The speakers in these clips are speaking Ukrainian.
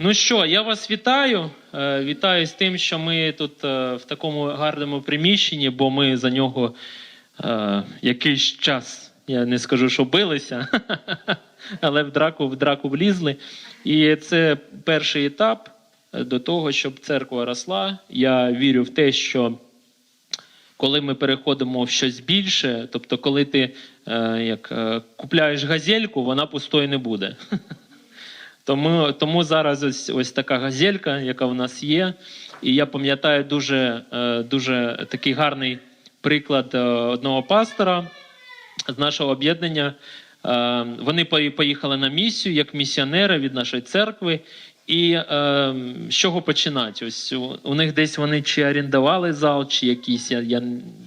Ну що, я вас вітаю. Е, Вітаю з тим, що ми тут е, в такому гарному приміщенні, бо ми за нього е, якийсь час, я не скажу, що билися, але в драку, в драку влізли. І це перший етап до того, щоб церква росла. Я вірю в те, що коли ми переходимо в щось більше, тобто, коли ти як, купляєш газельку, вона пустою не буде. Тому, тому зараз ось, ось така газелька, яка в нас є. І я пам'ятаю дуже, е, дуже такий гарний приклад е, одного пастора з нашого об'єднання. Е, Вони поїхали на місію як місіонери від нашої церкви. І е, з чого починати? Ось у, у них десь вони чи орендували зал, чи якийсь, я, я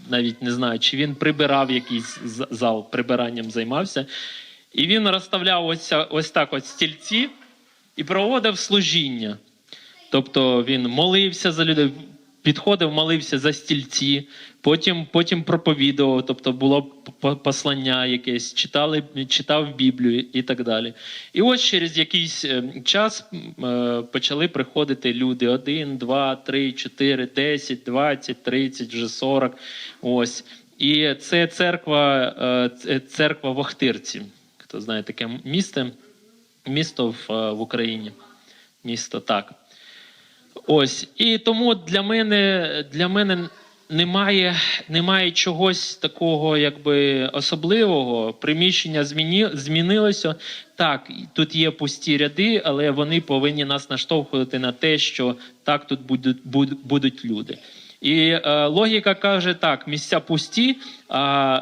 навіть не знаю, чи він прибирав якийсь зал, прибиранням займався. І він розставляв ось, ось так ось стільці і проводив служіння. Тобто він молився за людей, підходив, молився за стільці, потім, потім проповідував, тобто було послання якесь, читали, читав Біблію і так далі. І ось через якийсь е, час е, почали приходити люди: один, два, три, чотири, десять, двадцять, тридцять, вже сорок. Ось. І це церква, е, церква в Охтирці. Хто знає таке місто? Місто в, е, в Україні. Місто так. Ось. І тому для мене, для мене немає, немає чогось такого якби особливого. Приміщення зміні, змінилося. Так, тут є пусті ряди, але вони повинні нас наштовхувати на те, що так тут будуть, будуть люди. І е, логіка каже так: місця пусті, а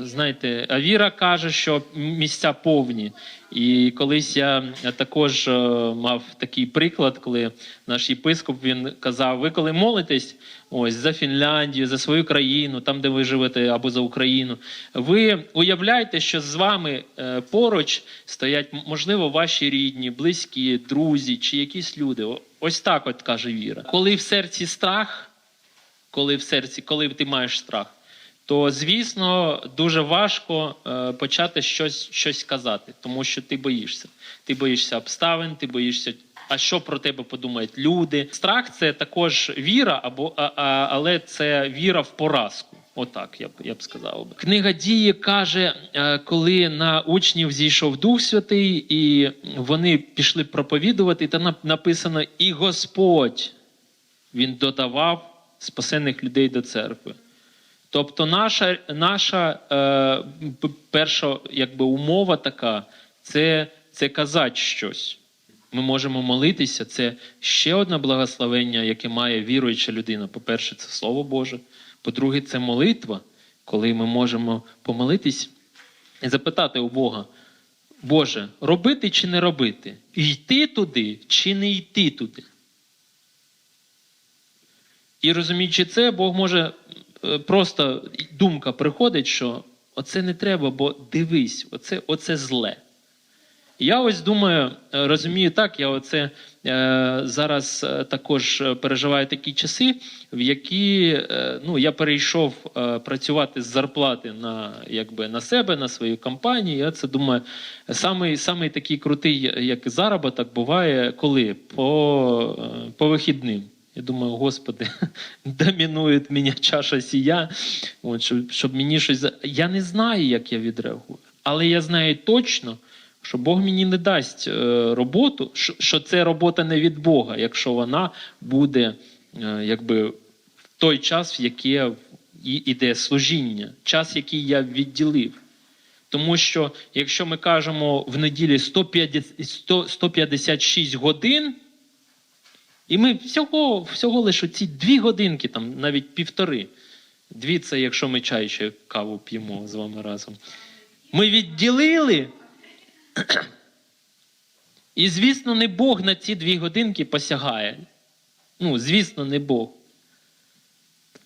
е, знаєте, а віра каже, що місця повні. І колись я також е, мав такий приклад, коли наш єпископ він казав: ви коли молитесь ось за Фінляндію, за свою країну, там де ви живете, або за Україну, ви уявляєте, що з вами е, поруч стоять можливо ваші рідні, близькі, друзі чи якісь люди. Ось так, от каже віра. Коли в серці страх, коли в серці, коли ти маєш страх, то звісно дуже важко е, почати щось, щось казати, тому що ти боїшся. Ти боїшся обставин, ти боїшся. А що про тебе подумають люди? Страх це також віра, або а, а, але це віра в поразку. Отак я б я б сказав би. Книга дії каже, е, коли на учнів зійшов Дух Святий, і вони пішли проповідувати, та нап- написано: і Господь він додавав спасених людей до церкви. Тобто, наша, наша е, перша якби, умова така це, це казати щось. Ми можемо молитися. Це ще одне благословення, яке має віруюча людина. По-перше, це Слово Боже. По-друге, це молитва, коли ми можемо помолитись і запитати у Бога: Боже, робити чи не робити? Йти туди чи не йти туди? І розуміючи це, Бог може просто думка приходить, що оце не треба, бо дивись, оце, оце зле. Я ось думаю, е, розумію так, я оце е, зараз е, також е, переживаю такі часи, в які е, ну, я перейшов е, працювати з зарплати на, якби, на себе, на свою компанію. Я це думаю, самий, самий такий крутий як заробіток буває коли? По, е, по вихідним. Я думаю, Господи, домінує мене чаша сія, от, щоб, щоб мені щось. Я не знаю, як я відреагую, але я знаю точно, що Бог мені не дасть е, роботу, що, що це робота не від Бога, якщо вона буде е, якби в той час, в яке іде служіння, час, який я відділив. Тому що якщо ми кажемо в неділі 150, 100 156 годин, і ми всього, всього лише ці дві годинки, там навіть півтори. Дві це якщо ми чай ще каву п'ємо з вами разом. Ми відділили. І, звісно, не Бог на ці дві годинки посягає. Ну, звісно, не Бог.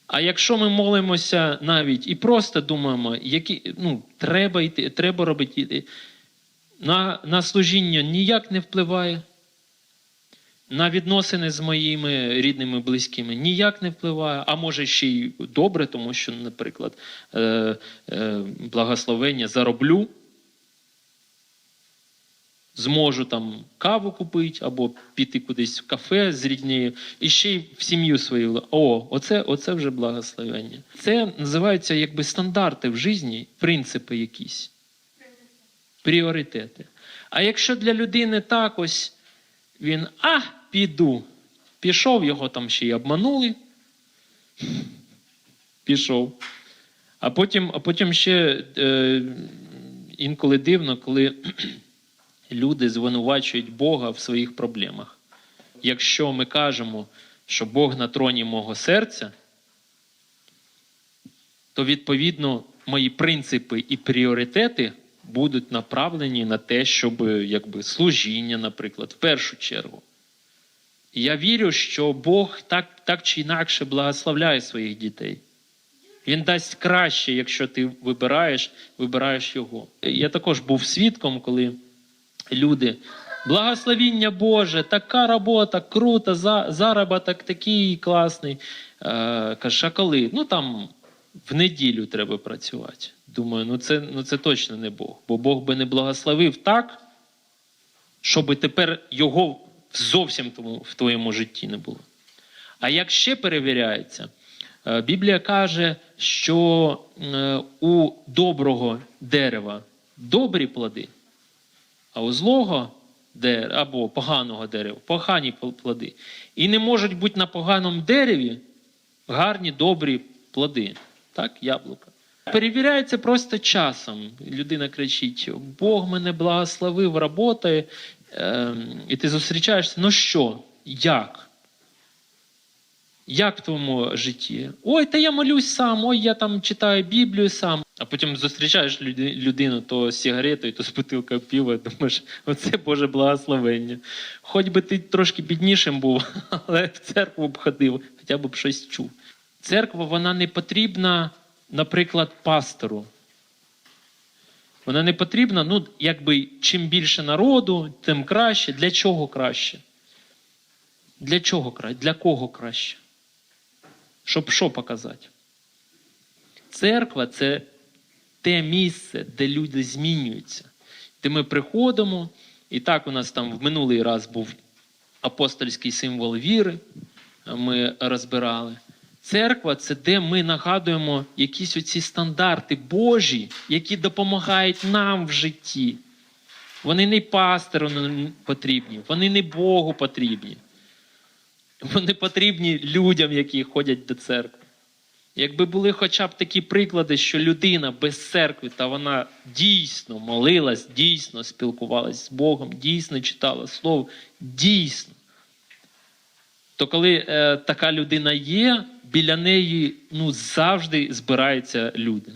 А якщо ми молимося навіть і просто думаємо, які, ну, треба йти, треба робити, на, на служіння ніяк не впливає на відносини з моїми рідними, близькими ніяк не впливає, а може ще й добре, тому що, наприклад, е, е, благословення зароблю. зможу там каву купити або піти кудись в кафе з ріднею, і ще й в сім'ю свою. О, оце, оце вже благословення. Це називаються якби стандарти в житті, принципи якісь, пріоритети. А якщо для людини так ось він а, піду, пішов, його там ще й обманули. Пішов. А потім, а потім ще е, інколи дивно, коли люди звинувачують Бога в своїх проблемах. Якщо ми кажемо, що Бог на троні мого серця, то відповідно мої принципи і пріоритети будуть направлені на те, щоб якби, служіння, наприклад, в першу чергу. Я вірю, що Бог так, так чи інакше благословляє своїх дітей. Він дасть краще, якщо ти вибираєш, вибираєш його. Я також був свідком, коли люди. Благословіння Боже, така робота, круто, за- заробіток такий класний. Е, каже, а коли? Ну там в неділю треба працювати. Думаю, ну це, ну це точно не Бог. Бо Бог би не благословив так, щоб тепер його зовсім в твоєму житті не було. А як ще перевіряється, е, Біблія каже, що е, у доброго дерева добрі плоди, а у злого дерева або поганого дерева погані плоди. І не можуть бути на поганому дереві гарні, добрі плоди. Так, яблука. Перевіряється просто часом. Людина кричить: Бог мене благословив, роботає, ем, і ти зустрічаєшся. Ну що, як? Як в твоєму житті? Ой, та я молюсь сам, ой, я там читаю Біблію сам. А потім зустрічаєш людину то з сигаретою, то з бутилкою пива, думаєш, оце Боже благословення. Хоч би ти трошки біднішим був, але в церкву б ходив, хоча б щось чув. Церква вона не потрібна, наприклад, пастору. Вона не потрібна, ну, якби чим більше народу, тим краще. Для чого краще? Для чого краще? Для кого краще? Щоб що показати? Церква це те місце, де люди змінюються, де ми приходимо. І так у нас там в минулий раз був апостольський символ віри, ми розбирали. Церква це де ми нагадуємо якісь оці стандарти Божі, які допомагають нам в житті. Вони не пастору потрібні, вони не Богу потрібні. Вони потрібні людям, які ходять до церкви. Якби були хоча б такі приклади, що людина без церкви, та вона дійсно молилась, дійсно спілкувалась з Богом, дійсно читала Слово, дійсно. То коли е, така людина є, біля неї ну, завжди збираються люди.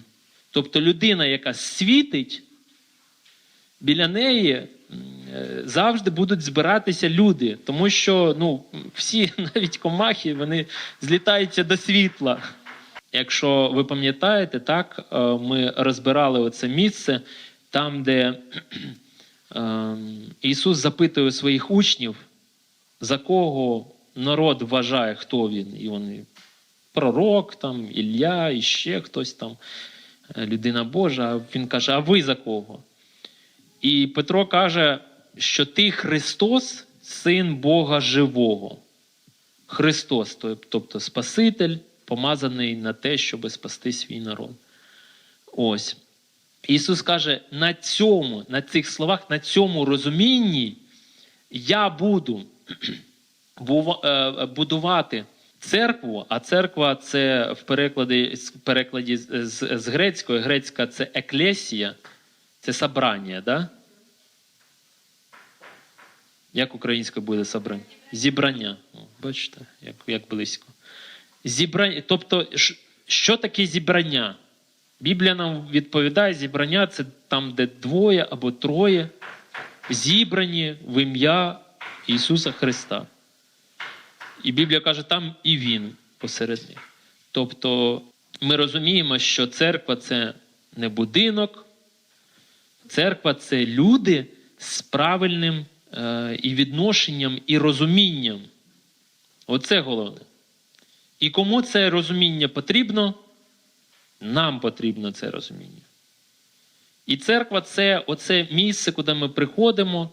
Тобто людина, яка світить, біля неї е, завжди будуть збиратися люди, тому що ну, всі, навіть комахи, вони злітаються до світла. Якщо ви пам'ятаєте, так, е, ми розбирали оце місце, там, де е, Ісус запитує своїх учнів, за кого народ вважає, хто він. І вони пророк, там, Ілля, і ще хтось там, е, людина Божа. Він каже: А ви за кого? І Петро каже, що ти Христос, син Бога живого. Христос, тобто Спаситель, помазаний на те, щоб спасти свій народ. Ось. Ісус каже: на цьому, на цих словах, на цьому розумінні я буду е, будувати церкву, а церква це в перекладі, в перекладі з, з, грецької. Грецька це еклесія, це собрання, да? Як українською буде собрання? Зібрання. О, бачите, як, як близько. Зібрання, тобто, що таке зібрання? Біблія нам відповідає, зібрання це там, де двоє або троє зібрані в ім'я Ісуса Христа. І Біблія каже, там і Він посеред них. Тобто ми розуміємо, що церква це не будинок, церква це люди з правильним е, і відношенням, і розумінням. Оце головне. І кому це розуміння потрібно? Нам потрібно це розуміння. І церква це оце місце, куди ми приходимо,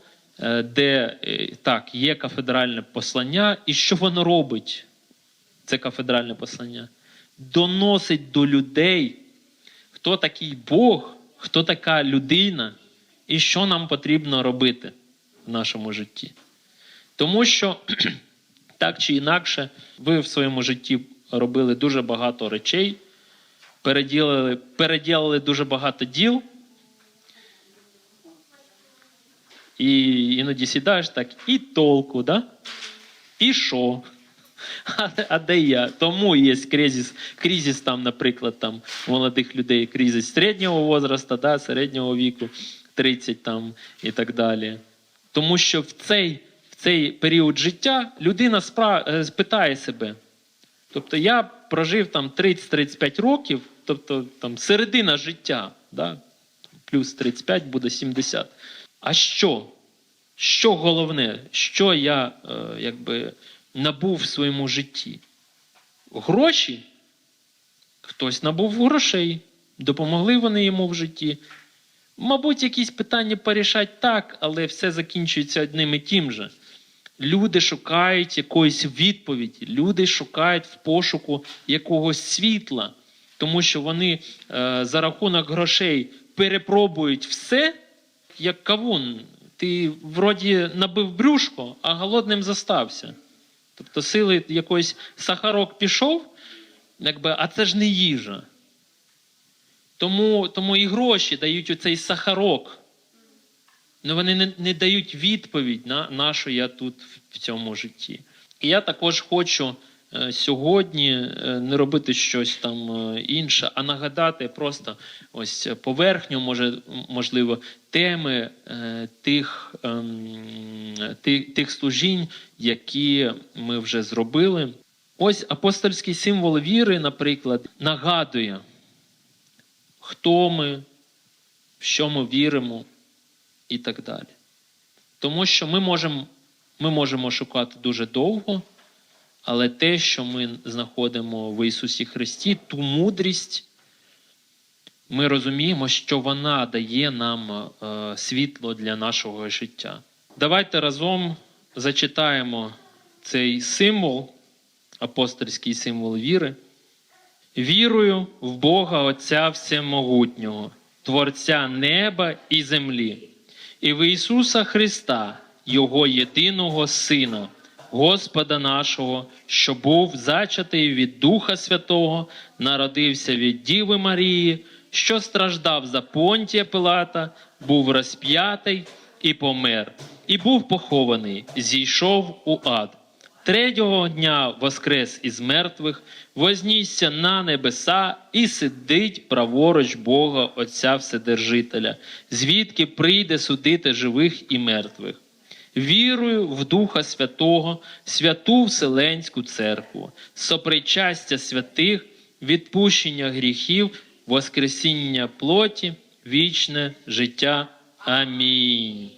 де е, так, є кафедральне послання, і що воно робить? Це кафедральне послання. Доносить до людей, хто такий Бог, хто така людина, і що нам потрібно робити в нашому житті. Тому що так чи інакше, ви в своєму житті робили дуже багато речей, переділили, переділили дуже багато діл. І іноді сідаєш так, і толку, да? І що? А, а де я? Тому є кризис, кризис там, наприклад, там, молодих людей, кризис середнього возрасту, да, середнього віку, 30 там, і так далі. Тому що в цей, в цей період життя людина спра... е, питає себе. Тобто я прожив там 30-35 років, тобто там середина життя, да? плюс 35 буде 70. А що? Що головне? Що я е, якби набув в своєму житті? Гроші? Хтось набув грошей, допомогли вони йому в житті. Мабуть, якісь питання порішать так, але все закінчується одним і тим же. Люди шукають якоїсь відповіді, люди шукають в пошуку якогось світла, тому що вони е, за рахунок грошей перепробують все, як кавун. Ти вроді набив брюшко, а голодним застався. Тобто сили якоїсь сахарок пішов, якби, а це ж не їжа. Тому, тому і гроші дають оцей сахарок. Ну вони не, не дають відповідь на, на що я тут в, цьому житті. І я також хочу сьогодні е, не робити щось там е, інше, а нагадати просто ось поверхню, може, можливо, теми е, тих, ем, тих, тих служінь, які ми вже зробили. Ось апостольський символ віри, наприклад, нагадує, хто ми, в що ми віримо і так далі. Тому що ми можемо, ми можемо шукати дуже довго, але те, що ми знаходимо в Ісусі Христі, ту мудрість, ми розуміємо, що вона дає нам е, світло для нашого життя. Давайте разом зачитаємо цей символ, апостольський символ віри. Вірую в Бога Отця Всемогутнього, Творця неба і землі, і в Ісуса Христа, Його єдиного Сина, Господа нашого, що був зачатий від Духа Святого, народився від Діви Марії, що страждав за Понтія Пилата, був розп'ятий і помер, і був похований, зійшов у ад. Третього дня воскрес із мертвих, вознісся на небеса і сидить праворуч Бога Отця Вседержителя, звідки прийде судити живих і мертвих. Вірую в Духа Святого, святу Вселенську церкву, сопричастя святих, відпущення гріхів, воскресіння плоті, вічне життя. Амінь.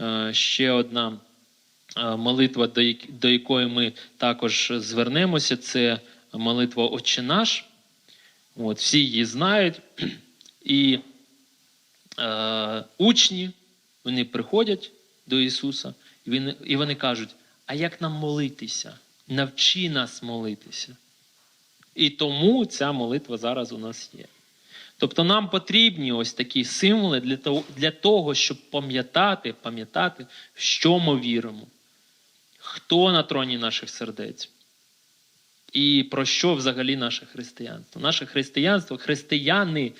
Е, ще одна е, молитва, до якої ми також звернемося, це молитва Отче наш. От, всі її знають. І е, учні вони приходять до Ісуса, і і вони кажуть: а як нам молитися? Навчи нас молитися. І тому ця молитва зараз у нас є. Тобто нам потрібні ось такі символи для того, для того щоб пам'ятати, пам'ятати, в що ми віримо, хто на троні наших сердець. І про що взагалі наше християнство? Наше християнство, християни,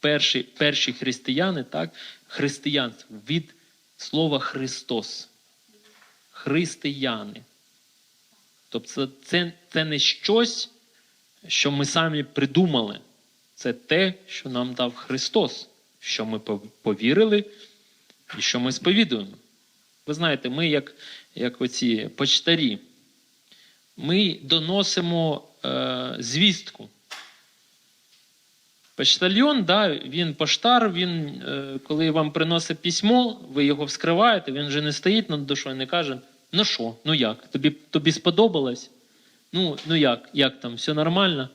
перші, перші християни, так, християнство від слова Христос. Християни. Тобто це, це не щось, що ми самі придумали. Це те, що нам дав Христос, що ми повірили і що ми сповідуємо. Ви знаєте, ми, як, як оці почтарі, ми доносимо е, звістку. Почтальйон, да, він поштар, він, е, коли вам приносить письмо, ви його вскриваєте, він вже не стоїть над душою не каже: ну що, ну як, тобі, тобі сподобалось? Ну, ну як, як там, все нормально?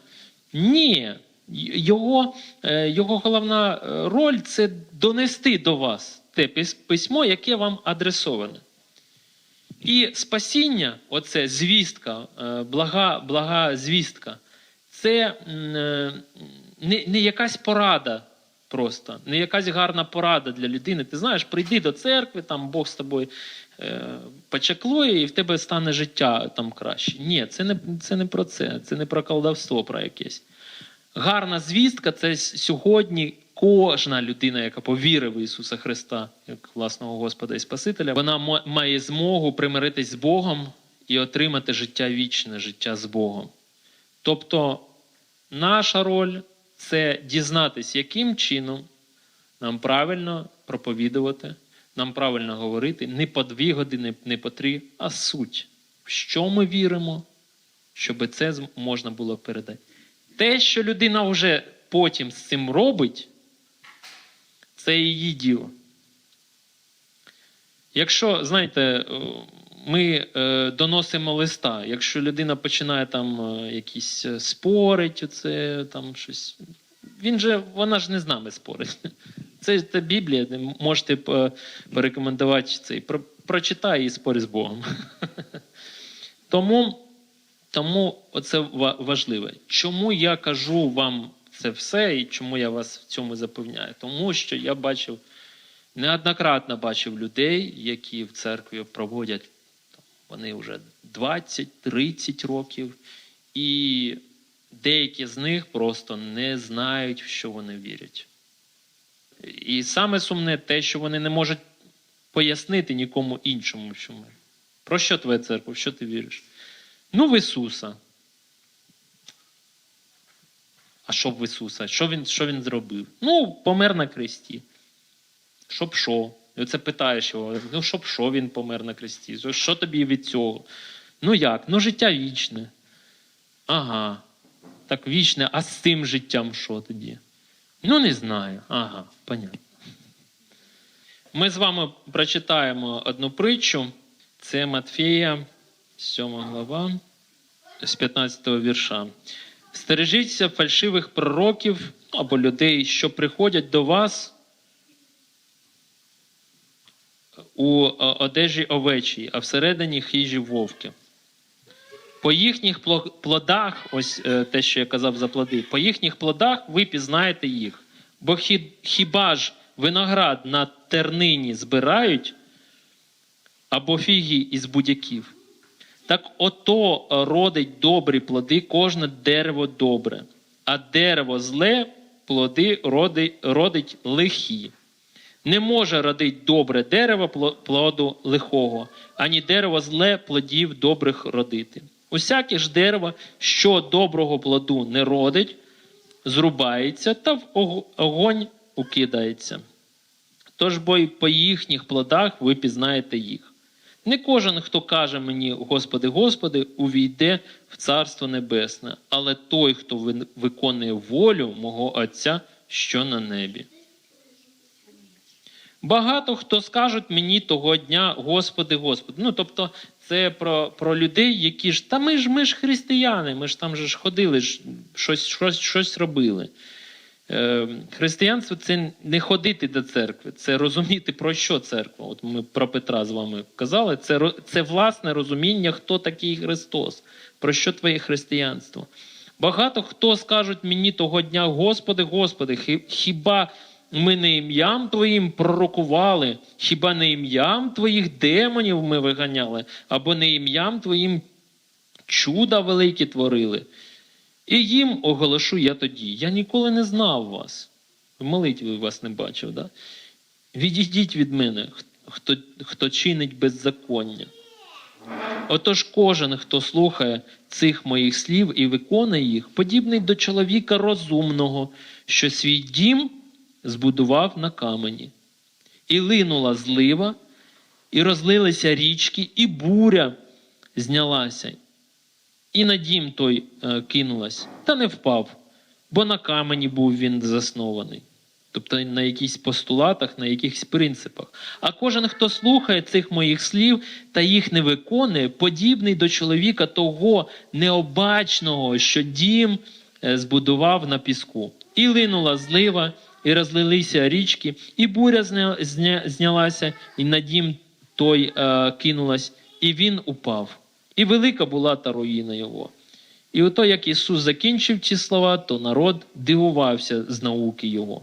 Ні, Його, е, його головна е, роль це донести до вас те письмо, яке вам адресоване. І спасіння, оце звістка, блага, блага звістка, це не, не якась порада просто, не якась гарна порада для людини. Ти знаєш, прийди до церкви, там Бог з тобою е, почаклує, і в тебе стане життя там краще. Ні, це не, це не про це, це не про колдовство, про якесь. Гарна звістка це сьогодні кожна людина, яка повірив в Ісуса Христа як власного Господа і Спасителя, вона має змогу примиритись з Богом і отримати життя вічне, життя з Богом. Тобто, наша роль це дізнатись, яким чином нам правильно проповідувати, нам правильно говорити не по дві години, не по три, а суть. В що ми віримо, щоб це можна було передати. Те, що людина вже потім з цим робить, це її діло. Якщо, знаєте, е, ми е, доносимо листа, якщо людина починає там е, якісь е, спорить, оце, там щось. Він же, вона ж не з нами спорить. Це, це Біблія, можете е, порекомендувати цей. Про, прочитай і спорь з Богом. Тому, тому ва- важливе. Чому я кажу вам це все і чому я вас в цьому запевняю? Тому що я бачив, неоднократно бачив людей, які в церкві проводять вони вже 20-30 років, і деякі з них просто не знають, в що вони вірять. І саме сумне те, що вони не можуть пояснити нікому іншому, що ми. Про що твоя церква? В що ти віриш? Ну, в Ісуса. А що в Ісуса? Що він, що він зробив? Ну, помер на кресті. Щоб що? І оце питаєш його, ну щоб що він помер на кресті? Що- тобі від цього? Ну як? Ну, життя вічне. Ага. Так вічне, а з цим життям що тоді? Ну, не знаю. Ага, понятно. Ми з вами прочитаємо одну притчу. Це Матфея, 7 глава, з 15 вірша. Стережіться фальшивих пророків або людей, що приходять до вас у е, одежі овечій, а всередині хижі вовки. По їхніх плодах, ось е, те, що я казав за плоди, по їхніх плодах ви пізнаєте їх. Бо хіба ж виноград на тернині збирають, або фіги із будяків? Так ото родить добрі плоди кожне дерево добре, а дерево зле плоди роди- родить лихі. Не може родить добре дерево плоду лихого, ані дерево зле плодів добрих родити. Усяке ж дерево, що доброго плоду не родить, зрубається та в огонь укидається. Тож бо й по їхніх плодах ви пізнаєте їх. Не кожен, хто каже мені, Господи, Господи, увійде в Царство Небесне, але той, хто виконує волю мого Отця, що на небі. Багато хто скажуть мені того дня, Господи, Господи. Ну, тобто, це про, про людей, які ж, та ми ж ми ж християни, ми ж там же ж ходили, ж, щось, щось, щось робили. Е, християнство це не ходити до церкви, це розуміти, про що церква. От ми про Петра з вами казали. Це, це власне розуміння, хто такий Христос, про що твоє християнство. Багато хто скажуть мені того дня, Господи, Господи, хіба ми не ім'ям Твоїм пророкували, хіба не ім'ям Твоїх демонів ми виганяли, або не ім'ям Твоїм чуда великі творили. І їм оголошу я тоді. Я ніколи не знав вас. В молитві вас не бачив, да? Відійдіть від мене, хто, хто чинить беззаконня. Отож кожен, хто слухає цих моїх слів і виконує їх, подібний до чоловіка розумного, що свій дім збудував на камені. І линула злива, і розлилися річки, і буря знялася, і на дім той е, кинулась, та не впав, бо на камені був він заснований. Тобто на якихось постулатах, на якихось принципах. А кожен, хто слухає цих моїх слів та їх не виконує, подібний до чоловіка того необачного, що дім е, збудував на піску. І линула злива, і розлилися річки, і буря зня, зня, знялася, і на дім той е, кинулась, і він упав. І велика була та руїна його. І ото, як Ісус закінчив ці слова, то народ дивувався з науки Його,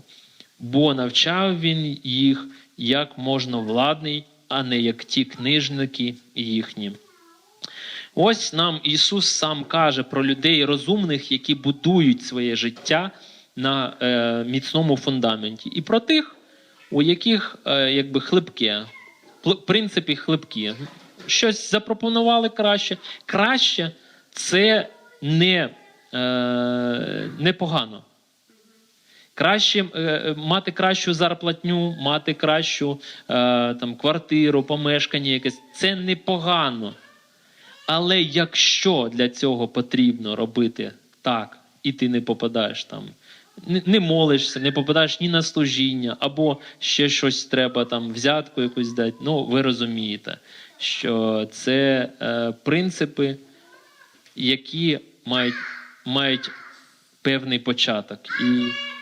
бо навчав Він їх як можна владний, а не як ті книжники їхні. Ось нам Ісус сам каже про людей розумних, які будують своє життя на е, міцному фундаменті, і про тих, у яких е, якби хлипке, в принципі, хлипкі. Щось запропонували краще. Краще це не, е, непогано. Краще е, мати кращу зарплатню, мати кращу е, там, квартиру, помешкання якесь це непогано. Але якщо для цього потрібно робити так, і ти не попадаєш там, не молишся, не попадаєш ні на служіння, або ще щось треба там взятку якусь дати, ну ви розумієте, що це е, принципи, які мають, мають певний початок. І